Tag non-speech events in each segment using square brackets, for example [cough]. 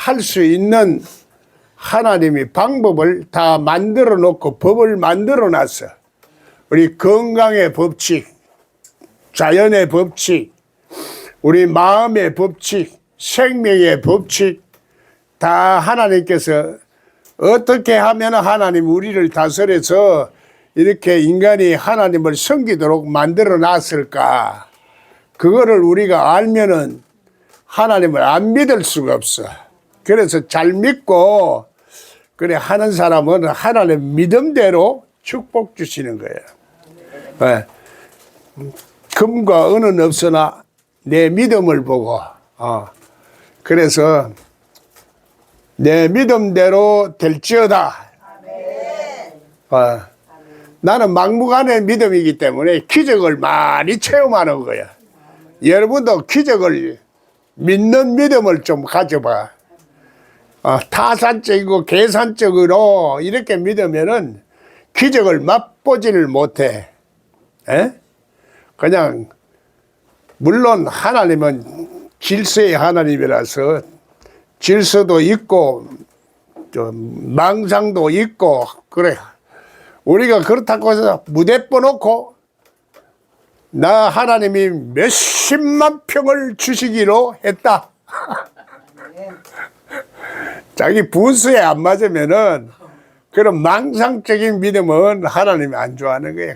할 수 있는 하나님이 방법을 다 만들어 놓고 법을 만들어 놨어. 우리 건강의 법칙, 자연의 법칙, 우리 마음의 법칙, 생명의 법칙, 다 하나님께서 어떻게 하면 하나님 우리를 다스려서 이렇게 인간이 하나님을 섬기도록 만들어 놨을까? 그거를 우리가 알면은 하나님을 안 믿을 수가 없어. 그래서 잘 믿고 그래 하는 사람은 하나님 믿음대로 축복 주시는 거예요. 예. 금과 은은 없으나 내 믿음을 보고 어. 그래서 내 믿음대로 될지어다. 어. 나는 막무가내 믿음이기 때문에 기적을 많이 체험하는 거야. 여러분도 기적을 믿는 믿음을 좀 가져봐. 어, 타산적이고 계산적으로 이렇게 믿으면은 기적을 맛보지를 못해. 에? 그냥 물론 하나님은 질서의 하나님이라서 질서도 있고 좀 망상도 있고 그래. 우리가 그렇다고 해서 무대 뻗놓고 나 하나님이 몇십만 평을 주시기로 했다. [laughs] 자기 분수에 안 맞으면은 그런 망상적인 믿음은 하나님이 안 좋아하는 거예요.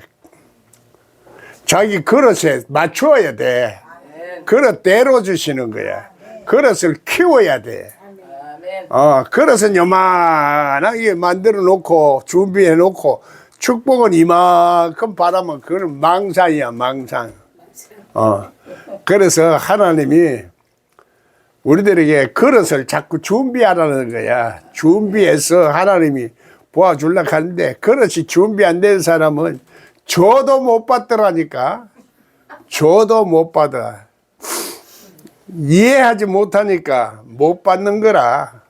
자기 그릇에 맞추어야 돼. 그릇대로 주시는 거야. 그릇을 키워야 돼. 어, 그릇은 요만하게 만들어 놓고 준비해 놓고 축복은 이만큼 바라면 그건 망상이야, 망상. 어. 그래서 하나님이 우리들에게 그릇을 자꾸 준비하라는 거야. 준비해서 하나님이 도와주려고 하는데 그릇이 준비 안 된 사람은 줘도 못 받더라니까. 줘도 못 받아. 이해하지 못하니까 못 받는 거라.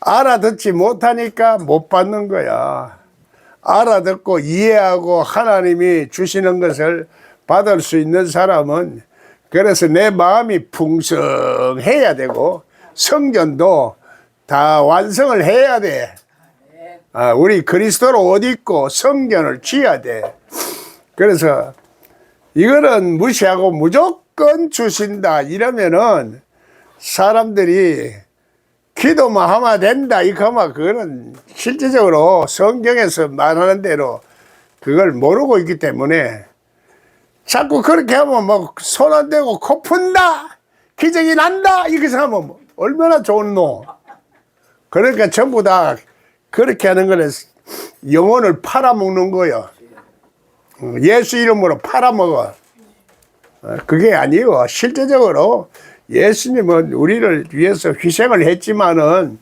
알아듣지 못하니까 못 받는 거야. 알아듣고 이해하고 하나님이 주시는 것을 받을 수 있는 사람은 그래서 내 마음이 풍성해야 되고 성전도 다 완성을 해야 돼. 아, 우리 그리스도로 옷 입고 성전을 지어야 돼. 그래서 이거는 무시하고 무조건 주신다 이러면은 사람들이 기도만 하면 된다 이거 하면 그거는 실제적으로 성경에서 말하는 대로 그걸 모르고 있기 때문에 자꾸 그렇게 하면 뭐 손 안 대고 코 푼다 기적이 난다 이렇게 하면 뭐 얼마나 좋은 노. 그러니까 전부 다 그렇게 하는 거는 영혼을 팔아먹는 거예요. 어, 예수 이름으로 팔아먹어. 어, 그게 아니고 실제적으로 예수님은 우리를 위해서 희생을 했지만은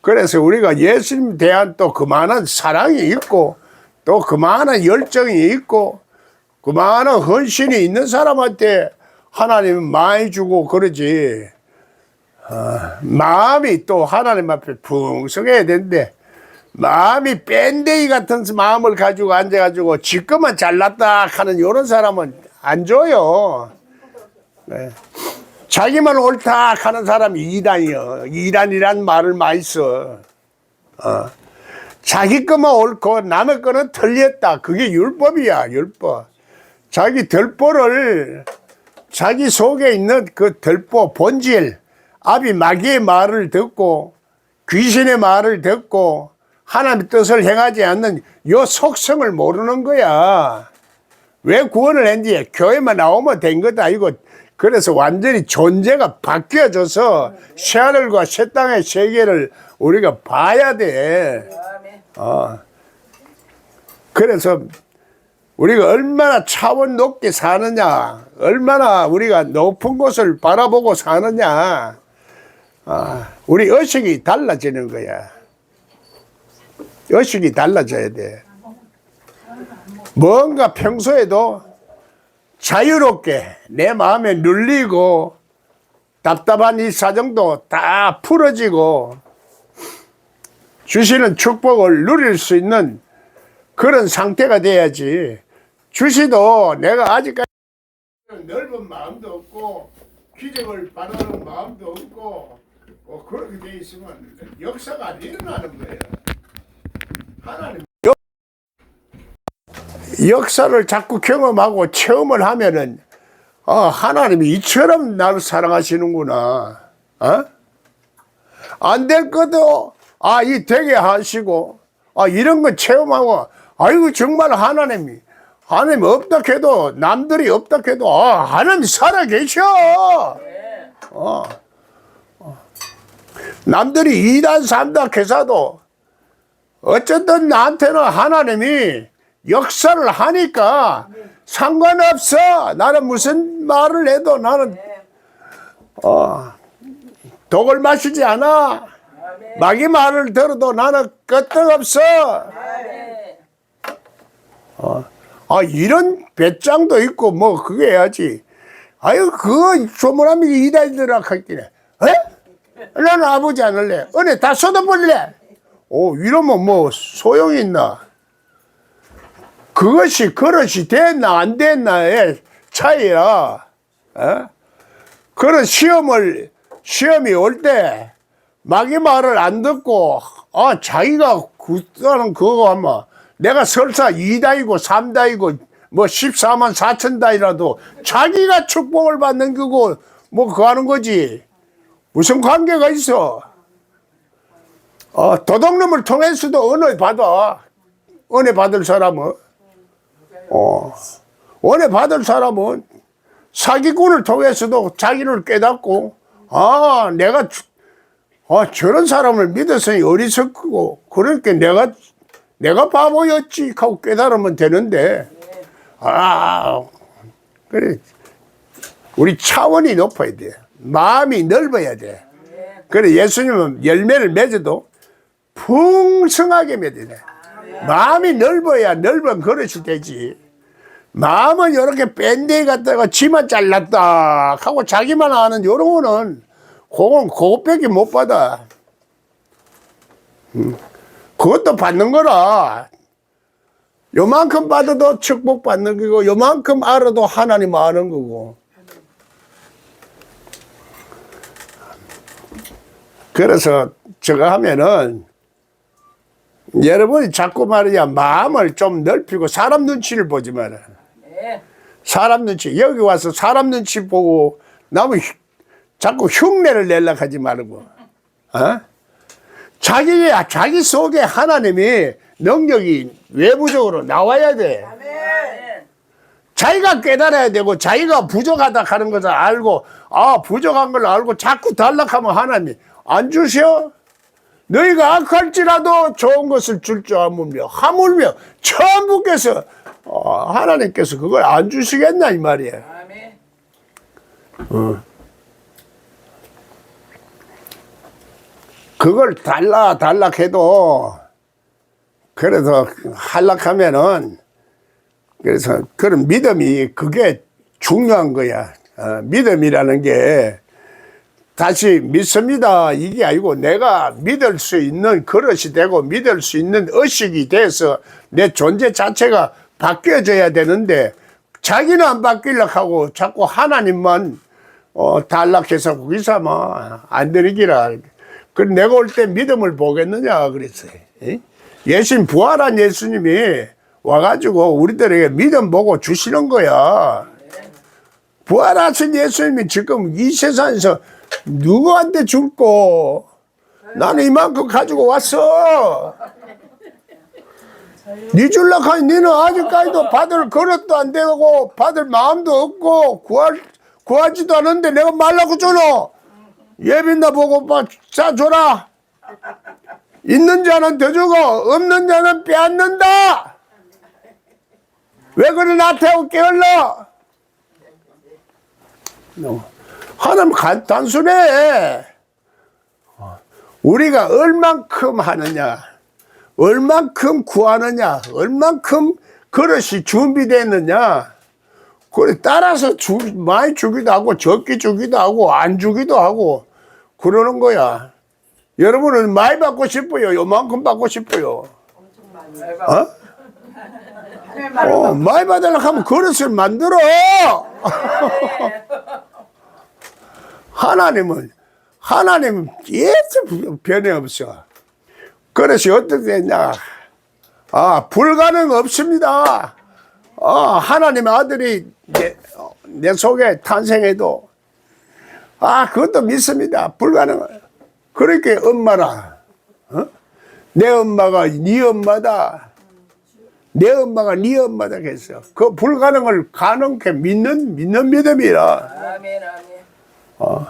그래서 우리가 예수님 대한 또 그만한 사랑이 있고 또 그만한 열정이 있고 그만한 헌신이 있는 사람한테 하나님은 많이 주고 그러지 어, 마음이 또 하나님 앞에 풍성해야 되는데 마음이 뺀데기 같은 마음을 가지고 앉아가지고 지금만 잘났다 하는 이런 사람은 안 줘요. 네. 자기만 옳다 하는 사람이 이단이요. 이단이란 말을 많이 써. 어. 자기 것만 옳고 남의 거는 틀렸다. 그게 율법이야, 율법. 자기 덜보를 자기 속에 있는 그 덜보 본질, 아비 마귀의 말을 듣고 귀신의 말을 듣고 하나님의 뜻을 행하지 않는 요 속성을 모르는 거야. 왜 구원을 했는지 교회만 나오면 된 것도 아니고 그래서 완전히 존재가 바뀌어져서 새 하늘과 새 땅의 세계를 우리가 봐야 돼. 어. 그래서 우리가 얼마나 차원 높게 사느냐, 얼마나 우리가 높은 곳을 바라보고 사느냐, 아, 우리 의식이 달라지는 거야. 의식이 달라져야 돼. 뭔가 평소에도 자유롭게 내 마음에 눌리고 답답한 이 사정도 다 풀어지고 주시는 축복을 누릴 수 있는 그런 상태가 돼야지 주시도 내가 아직까지 넓은 마음도 없고 기적을 바라는 마음도 없고 뭐 그렇게 돼 있으면 역사가 안 일어나는 거예요. 하나님 역사를 자꾸 경험하고 체험을 하면은 아 하나님이 이처럼 나를 사랑하시는구나. 어? 안될 것도 아 이 되게 하시고 아 이런 거 체험하고 아이고 정말 하나님이 하나님 없다 해도 남들이 없다 해도 아 하나님 살아 계셔. 어. 남들이 2단 3단 회사도 어쨌든 나한테는 하나님이 역사를 하니까 상관없어. 나는 무슨 말을 해도 나는 어, 독을 마시지 않아. 마귀 말을 들어도 나는 끄떡없어. 어, 아 이런 배짱도 있고 뭐 그게 해야지. 아유 그거 조문하면 이다이더라 할기네. 에? 나는 아버지 안 할래. 은혜 다 쏟아버릴래. 오 이러면 뭐 소용이 있나? 그것이 그릇이 됐나 안 됐나의 차이야. 어? 그런 시험을 시험이 올 때 마귀 말을 안 듣고 아 자기가 그다는 그거 하면 내가 설사 2다이고 3다이고 뭐 14만 4천 다이라도 자기가 축복을 받는 거고 뭐 그거 하는 거지. 무슨 관계가 있어? 어, 도둑놈을 통해서도 은혜 받아. 은혜 받을 사람은. 어, 은혜 받을 사람은 사기꾼을 통해서도 자기를 깨닫고 아 내가 주- 아, 저런 사람을 믿었으니 어리석고 그러니까 내가 내가 바보였지. 하고 깨달으면 되는데. 아 그래. 우리 차원이 높아야 돼. 마음이 넓어야 돼. 그래 예수님은 열매를 맺어도 풍성하게 맺어야 돼. 마음이 넓어야 넓은 그릇이 되지. 마음은 이렇게 밴데이 갖다가 지만 잘랐다 하고 자기만 아는 요런 거는 그건 그것밖에 못 받아. 음, 그것도 받는 거라. 요만큼 받아도 축복 받는 거고, 요만큼 알아도 하나님 아는 거고. 그래서 저거 하면은 여러분이 자꾸 말이야 마음을 좀 넓히고 사람 눈치를 보지 마라. 네. 사람 눈치 여기 와서 사람 눈치 보고 나무 흉- 자꾸 흉내를 내려고 하지 말고 어? 자기 자기 속에 하나님이 능력이 외부적으로 나와야 돼. 네. 자기가 깨달아야 되고 자기가 부족하다 하는 것을 알고 아 부족한 걸 알고 자꾸 달락하면 하나님이 안 주셔. 너희가 악할지라도 좋은 것을 줄 줄 아무며 하물며 천부께서 어, 하나님께서 그걸 안 주시겠나 이 말이야. 아멘. 그걸 달라 달라 해도 그래서 한락하면은 그래서 그런 믿음이 그게 중요한 거야. 어, 믿음이라는 게 다시 믿습니다 이게 아니고 내가 믿을 수 있는 그릇이 되고 믿을 수 있는 의식이 돼서 내 존재 자체가 바뀌어져야 되는데 자기는 안 바뀌려고 하고 자꾸 하나님만 어, 단락해서 거기서 뭐안 되기라. 그 내가 올 때 믿음을 보겠느냐 그랬어요. 예? 예수님 부활한 예수님이 와가지고 우리들에게 믿음 보고 주시는 거야. 부활하신 예수님이 지금 이 세상에서 누구한테 줄고 나는 이만큼 가지고 왔어. 네 줄라 하니 너는 아직까지도 받을 그릇도 안 되고 받을 마음도 없고 구할 구하지도 않는데 내가 말라고 주노 예빈나 보고 봐 싸줘라. 있는 자는 더 주고 없는 자는 빼앗는다. 왜 그래 나태하고 깨울러 하나님 간- 단순해. 우리가 얼만큼 하느냐 얼만큼 구하느냐, 얼만큼 그릇이 준비됐느냐, 그래 따라서 주, 많이 주기도 하고 적게 주기도 하고 안 주기도 하고 그러는 거야. 여러분은 많이 받고 싶어요. 요만큼 받고 싶어요. 어? 어, 많이 받으려고 하면 그릇을 만들어. [laughs] 하나님은 하나님은 예수 변해 없어. 그래서 어떻게 됐냐? 아, 불가능 없습니다. 아, 하나님의 아들이 내, 내 속에 탄생해도, 아, 그것도 믿습니다. 불가능. 그렇게 엄마라. 어? 내 엄마가 네 엄마다. 내 엄마가 네 엄마다 했어. 그 불가능을 가능케 믿는, 믿는 믿음이라. 아멘 아멘.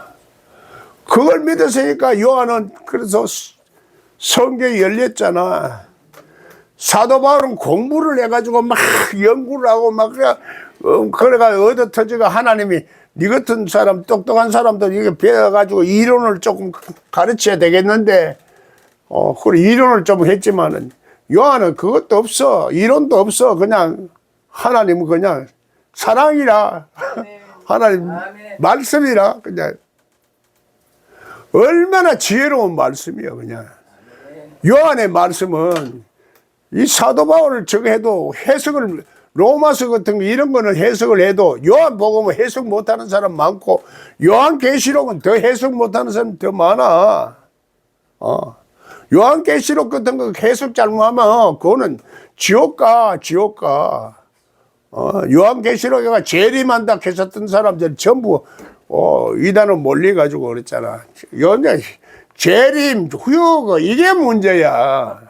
그걸 믿었으니까 요한은 그래서 스- 성경이 열렸잖아. 사도 바울은 공부를 해가지고 막 연구를 하고 막 그래, 어, 그래가 얻어 터지가 하나님이 네 같은 사람 똑똑한 사람들 이게 배워가지고 이론을 조금 가르쳐야 되겠는데 어 그래 이론을 좀 했지만은 요한은 그것도 없어. 이론도 없어. 그냥 하나님은 그냥 사랑이라. [laughs] 하나님 아멘. 말씀이라. 그냥 얼마나 지혜로운 말씀이야 그냥. 요한의 말씀은 이 사도 바울을 저거 해도 해석을 로마서 같은 거 이런 거는 해석을 해도 요한 복음은 해석 못하는 사람 많고 요한 계시록은 더 해석 못하는 사람 더 많아. 어. 요한 계시록 같은 거 해석 잘못하면 그거는 지옥 가 지옥 가. 어, 요한 계시록에가 재림한다 했었던 사람들 전부 어, 이단을 몰리 가지고 그랬잖아. 연재 재림 후유가 이게 문제야.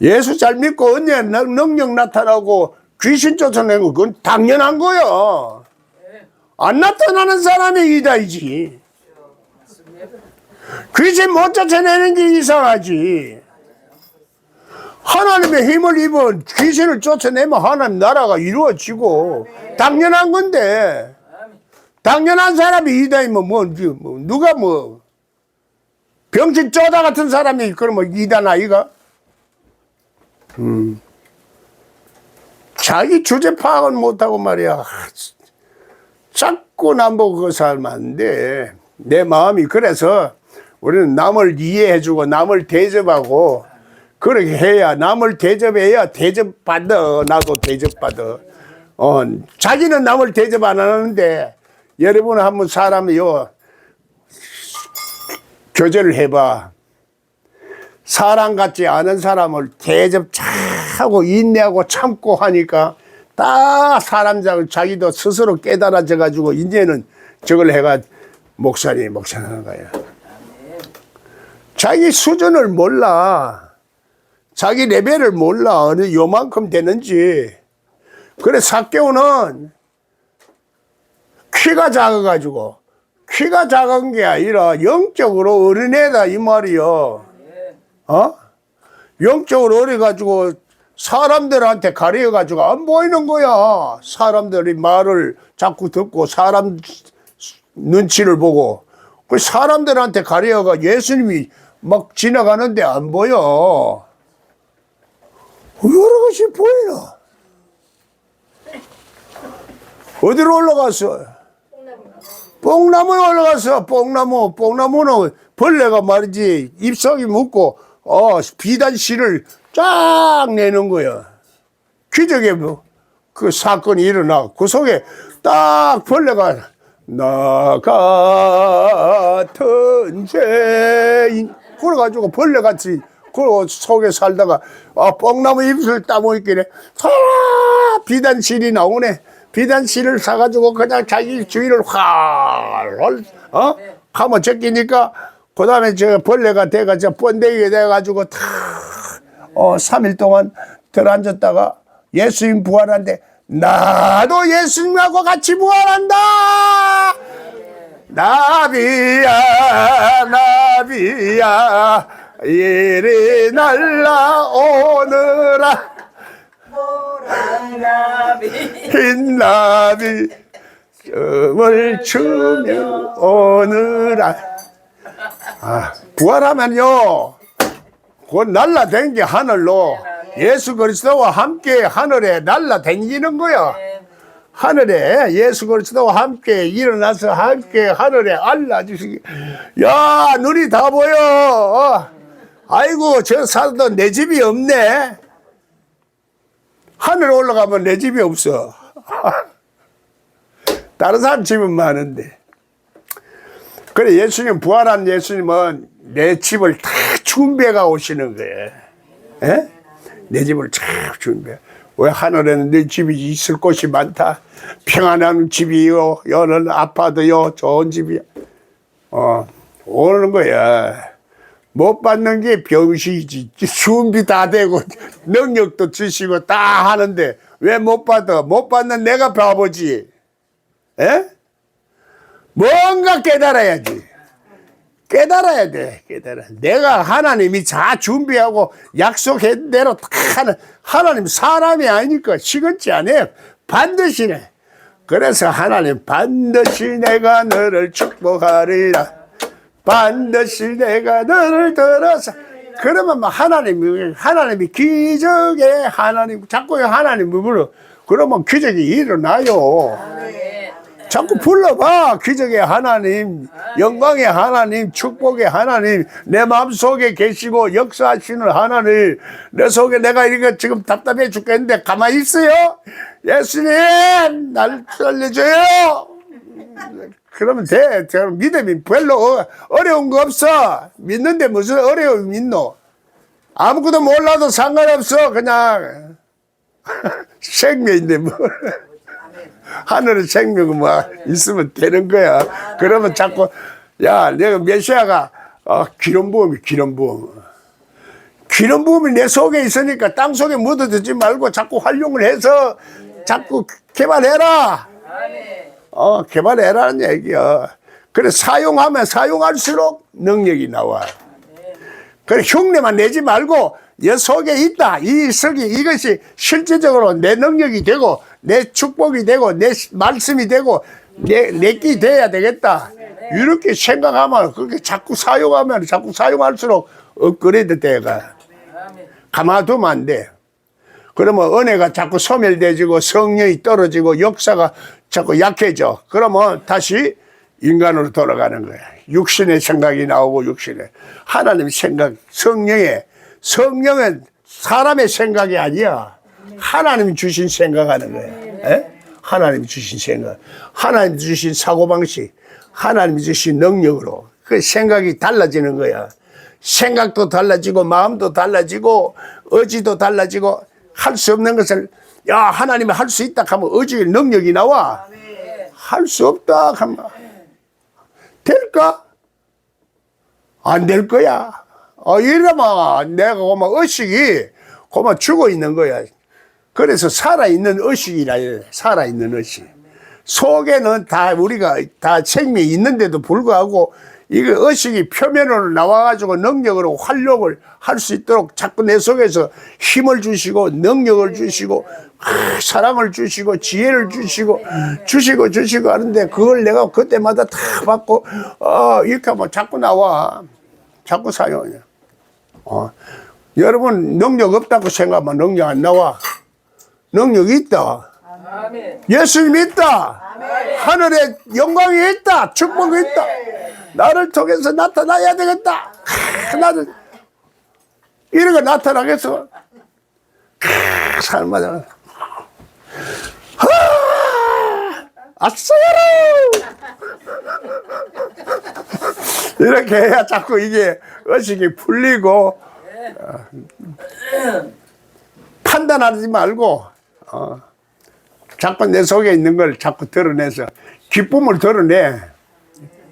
예수 잘 믿고 언제 능력 나타나고 귀신 쫓아내고 그건 당연한 거야. 안 나타나는 사람이 이다이지. 귀신 못 쫓아내는 게 이상하지. 하나님의 힘을 입은 귀신을 쫓아내면 하나님 나라가 이루어지고 당연한 건데 당연한 사람이 이다이면 뭐, 뭐 누가 뭐 병신 쪼다 같은 사람이 그러면 이단 아이가? 자기 주제 파악은 못하고 말이야. 아, 자꾸 남보고 그거 살면 안 돼. 내 마음이 그래서 우리는 남을 이해해주고 남을 대접하고 그렇게 해야 남을 대접해야 대접받아. 나도 대접받아. 어, 자기는 남을 대접 안 하는데 여러분 한번 사람이요 교제를 해봐. 사람 같지 않은 사람을 대접 잘하고 인내하고 참고 하니까 딱 사람 자- 자기도 스스로 깨달아져 가지고 이제는 저걸 해가 목사님 목사하는 거야. 자기 수준을 몰라. 자기 레벨을 몰라. 어느 요만큼 되는지. 그래 사개오는 키가 작아가지고 키가 작은 게 아니라 영적으로 어린애다 이 말이요. 어? 영적으로 어려가지고 사람들한테 가려가지고 안 보이는 거야. 사람들이 말을 자꾸 듣고 사람 눈치를 보고 그 사람들한테 가려가 예수님이 막 지나가는데 안 보여. 여러 것이 보이나? 어디로 올라갔어? 뽕나무에 올라갔어. 뽕나무. 뽕나무는 벌레가 말이지 잎사귀 묶고 어 비단 씨를 쫙 내는 거야. 기적의 뭐그 사건이 일어나 그 속에 딱 벌레가 나 같은 죄인 그래가지고 벌레같이 그 속에 살다가 아 뽕나무 잎을 따고 있길래 아 비단 실이 나오네 비단 실을 사가지고 그냥 자기 주위를 활 어? 하면 제끼니까 그 다음에 저 벌레가 돼가지고 번데기가 돼가지고 다 어, 3일 동안 들어앉았다가 예수님 부활한데 나도 예수님하고 같이 부활한다! 나비야, 나비야, 이리 날라오느라 나비 흰나비 춤을 추며 오느라 아, 부활하면요. 곧 날라댕기 하늘로 예수 그리스도와 함께 하늘에 날라댕기는 거야. 하늘에 예수 그리스도와 함께 일어나서 함께 하늘에 알라주시기. 야 눈이 다 보여. 어. 아이고 저 사도 내 집이 없네. 하늘 올라가면 내 집이 없어. [laughs] 다른 사람 집은 많은데 그래 예수님 부활한 예수님은 내 집을 다 준비해 가 오시는 거예요. 예? 내 집을 다 준비해. 왜 하늘에는 내 집이 있을 곳이 많다. 평안한 집이요, 여는 아파도요, 좋은 집이야. 어, 오는 거야. 못 받는 게 병신이지. 준비 다 되고, 능력도 주시고 다 하는데, 왜 못 받아? 못 받는 내가 바보지. 에? 뭔가 깨달아야지. 깨달아야 돼. 깨달아. 내가 하나님이 다 준비하고 약속한 대로 다 하는, 하나님 사람이 아니니까 시건치 않아요. 반드시 네 그래서 하나님 반드시 내가 너를 축복하리라. 반드시 내가 너를 들어서 그러면 뭐 하나님이 하나님이 기적의 하나님 자꾸 하나님 불러 그러면 기적이 일어나요. 자꾸 불러봐 기적의 하나님 영광의 하나님 축복의 하나님 내 마음속에 계시고 역사하시는 하나님 내 속에 내가 이거 지금 답답해 죽겠는데 가만히 있어요 예수님 날 살려줘요 그러면 돼. 저 믿음이 별로 어- 어려운 거 없어. 믿는데 무슨 어려움이 있노? 아무것도 몰라도 상관없어. 그냥 [laughs] 생명인데 뭐. 하늘의 생명은 뭐 있으면 되는 거야. 그러면 자꾸 야 내가 메시아가 어, 기름 부음이 기름 부음. 기름 부음이 내 속에 있으니까 땅 속에 묻어두지 말고 자꾸 활용을 해서 자꾸 개발해라. 어, 개발해라는 얘기야. 그래, 사용하면 사용할수록 능력이 나와. 그래, 흉내만 내지 말고, 여 속에 있다. 이 석이, 이것이 실제적으로 내 능력이 되고, 내 축복이 되고, 내 말씀이 되고, 내, 내끼 돼야 되겠다. 이렇게 생각하면, 그렇게 자꾸 사용하면, 자꾸 사용할수록 업그레이드 돼가. 가만두면 안 돼. 그러면 은혜가 자꾸 소멸되지고 성령이 떨어지고 역사가 자꾸 약해져. 그러면 다시 인간으로 돌아가는 거야. 육신의 생각이 나오고 육신의 하나님 생각, 성령의 성령은 사람의 생각이 아니야. 하나님 주신 생각하는 거야. 에? 하나님 주신 생각, 하나님 주신 사고 방식, 하나님 주신 능력으로 그 생각이 달라지는 거야. 생각도 달라지고 마음도 달라지고 의지도 달라지고 할 수 없는 것을 야 하나님이 할 수 있다 하면 의지의 능력이 나와 할 수 없다 하면 될까? 안 될 거야. 어, 이러면 내가 그만 의식이 그만 죽어 있는 거야. 그래서 살아있는 의식이라 해. 살아있는 의식. 속에는 다 우리가 다 생명이 있는데도 불구하고 이거 의식이 표면으로 나와가지고 능력으로 활용을 할 수 있도록 자꾸 내 속에서 힘을 주시고 능력을 주시고 아, 사랑을 주시고 지혜를 주시고 주시고 주시고 하는데 그걸 내가 그때마다 다 받고 어 이렇게 하면 자꾸 나와 자꾸 사용해. 어. 여러분 능력 없다고 생각하면 능력 안 나와. 능력이 있다. 예수님이 있다. 하늘에 영광이 있다. 축복이 있다. 나를 통해서 나타나야 되겠다. 크, 나를 이런 거 나타나겠어. 크, 삶마다. 아싸야로! 이렇게 해야 자꾸 이게 의식이 풀리고 어, 판단하지 말고 어, 자꾸 내 속에 있는 걸 자꾸 드러내서 기쁨을 드러내.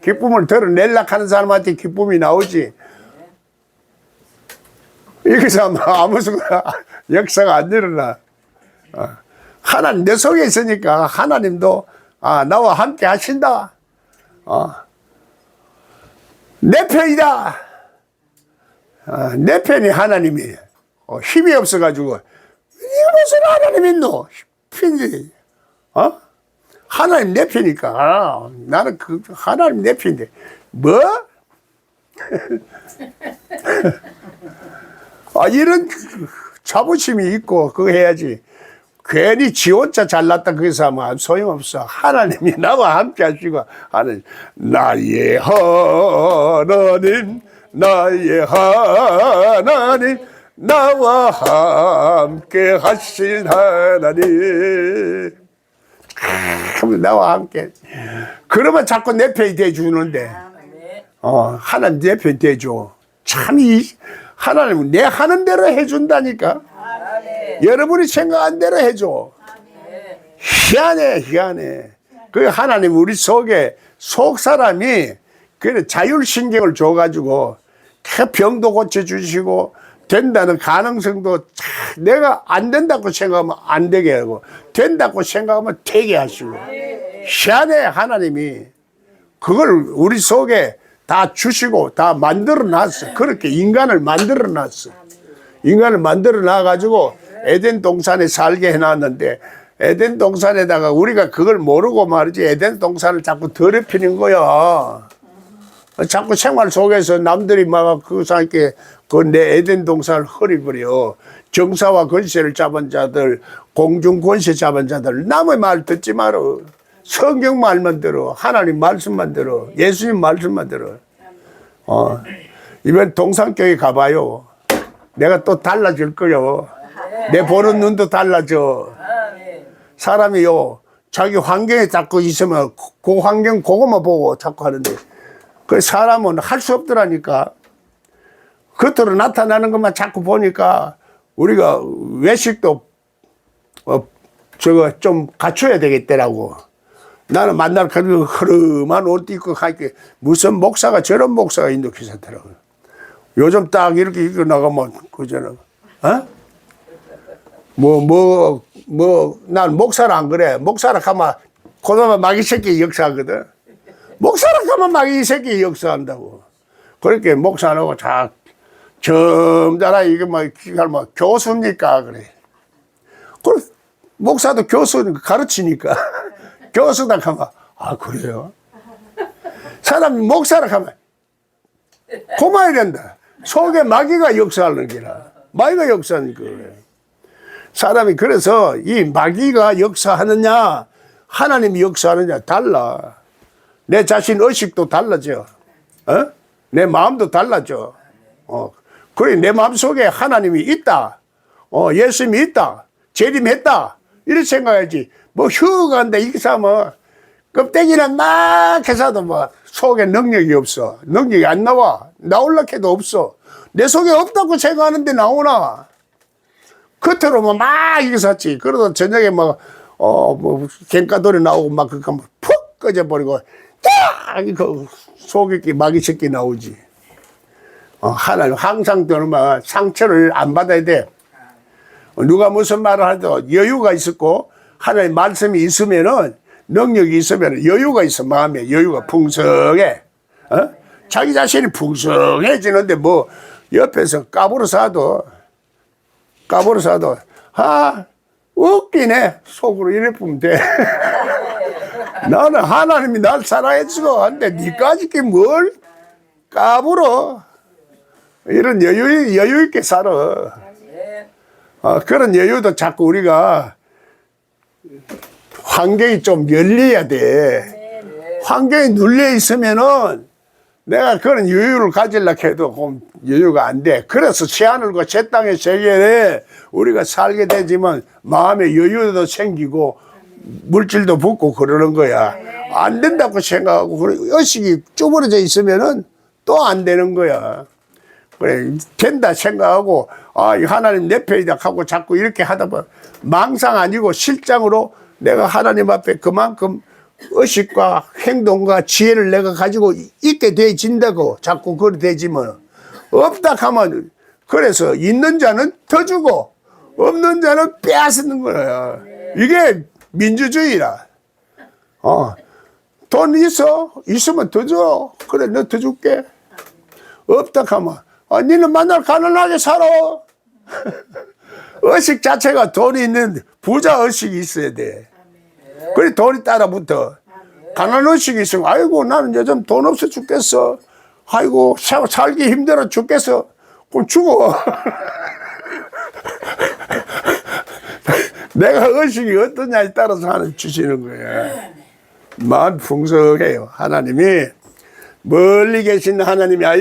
기쁨을 드러내려 하는 사람한테 기쁨이 나오지. 여기서 아무 순간 역사가 안 일어나. 어. 하나님 내 속에 있으니까 하나님도 아, 나와 함께 하신다. 어. 내 편이다. 어, 내 편이 하나님이 어, 힘이 없어가지고 무슨 하나님 있노? 편이 어? 하나님 내 편이니까 아, 나는 그 하나님 내 편인데 뭐? [laughs] 아 이런 자부심이 있고 그거 해야지 괜히 지 혼자 잘났다 그래서 하면 소용없어 하나님이 나와 함께 하시고 하는 나의 하나님 나의 하나님 나와 함께 하신 하나님 나와 함께 그러면 자꾸 내 편이 돼 주는데 어, 하나님 내편 되죠. 참, 이, 하나님은 내 하는 대로 해준다니까. 여러분이 생각한 대로 해줘. 희한해, 희한해. 그 하나님 우리 속에 속 사람이 그 자율신경을 줘가지고 그 병도 고쳐주시고 된다는 가능성도 참 내가 안 된다고 생각하면 안 되게 하고 된다고 생각하면 되게 하시고 희한해 하나님이 그걸 우리 속에 다 주시고 다 만들어 놨어. 그렇게 인간을 만들어 놨어. 인간을 만들어 놔 가지고 에덴 동산에 살게 해놨는데 에덴 동산에다가 우리가 그걸 모르고 말이지 에덴 동산을 자꾸 더럽히는 거야. 자꾸 생활 속에서 남들이 막 그사 이렇게 그 내 에덴 동산을 허리버려. 정사와 권세를 잡은 자들, 공중 권세 잡은 자들, 남의 말 듣지 마라. 성경 말만 들어. 하나님 말씀만 들어. 예수님 말씀만 들어. 어. 이번 동산교회 가봐요. 내가 또 달라질 거요. 내 보는 눈도 달라져. 사람이요. 자기 환경에 자꾸 있으면 그 환경 그거만 보고 자꾸 하는데 그 사람은 할 수 없더라니까. 겉으로 나타나는 것만 자꾸 보니까 우리가 외식도 어 저거 좀 갖춰야 되겠더라고. 나는 만날 그 흐름한 옷 입고 가니까 무슨 목사가 저런 목사가 있는 괜찮더라고요. 요즘 딱 이렇게 입고 나가면 그저는 어? 뭐뭐 뭐 난 목사라 안 그래. 목사라 가면 고등어 마귀 새끼 역사하거든. 목사라 가면 마귀 새끼 역사한다고. 그렇게 목사 안 하고 자 점잖아 이게 뭐뭐 교수니까 그래. 그 목사도 교수 가르치니까 [laughs] 교수다 가면 아 그래요. 사람이 목사라 가면 고마야 된다. 속에 마귀가 역사하는 게라. 마귀가 역사하는 거예요. 사람이 그래서 이 마귀가 역사하느냐, 하나님이 역사하느냐 달라. 내 자신 의식도 달라져. 어? 내 마음도 달라져. 어. 그래, 내 마음 속에 하나님이 있다. 어, 예수님이 있다. 재림했다. 이렇게 생각해야지. 뭐, 휴가인데, 이 사람은 껍데기는 막 해서도 뭐, 속에 능력이 없어. 능력이 안 나와. 나올라 해도 없어. 내 속에 없다고 생각하는데 나오나. 겉으로만 막 이거 샀지. 그러다 저녁에 막, 어, 뭐, 갱가돌이 나오고 막, 그거 푹 꺼져버리고, 딱! 그 속에 끼 마귀 새끼 나오지. 어, 하나님 항상 저는 막 상처를 안 받아야 돼. 어, 누가 무슨 말을 하도 여유가 있었고, 하나님 말씀이 있으면은, 능력이 있으면 여유가 있어, 마음에. 여유가 풍성해. 어? 자기 자신이 풍성해지는데 뭐, 옆에서 까불어 사도, 까불어 사도, 아, 웃기네. 속으로 이래 보면 돼. [laughs] 나는 하나님이 날 사랑해 주고 한데 니까지 뭘 까불어. 이런 여유, 여유 있게 살아. 네. 어, 그런 여유도 자꾸 우리가 환경이 좀 열려야 돼. 환경이 눌려 있으면은 내가 그런 여유를 가지려고 해도 좀 여유가 안 돼. 그래서 새하늘과 새 땅의 세계에 우리가 살게 되지만 마음의 여유도 생기고 물질도 붙고 그러는 거야. 안 된다고 생각하고 의식이 쭈그러져 있으면은 또 안 되는 거야. 그래 된다 생각하고 아 이 하나님 내 편이다 하고 자꾸 이렇게 하다 보면 망상 아니고 실장으로 내가 하나님 앞에 그만큼 의식과 행동과 지혜를 내가 가지고 있게 되어진다고 자꾸 그래 되지면 없다 하면 그래서 있는 자는 더 주고 없는 자는 빼앗는 거야. 이게 민주주의라. 어. 돈 있어? 있으면 더 줘. 그래 너 더 줄게. 없다 하면 아, 니는 만날 가난하게 살아. [laughs] 의식 자체가 돈이 있는 부자 의식이 있어야 돼. 그래 돈이 따라 붙어. 가난 의식이 있으면 아이고 나는 요즘 돈 없어 죽겠어. 아이고 사- 살기 힘들어 죽겠어. 그럼 죽어. [laughs] 내가 의식이 어떠냐에 따라서 하는 주시는 거야. 마음 풍성해요. 하나님이 멀리 계신 하나님이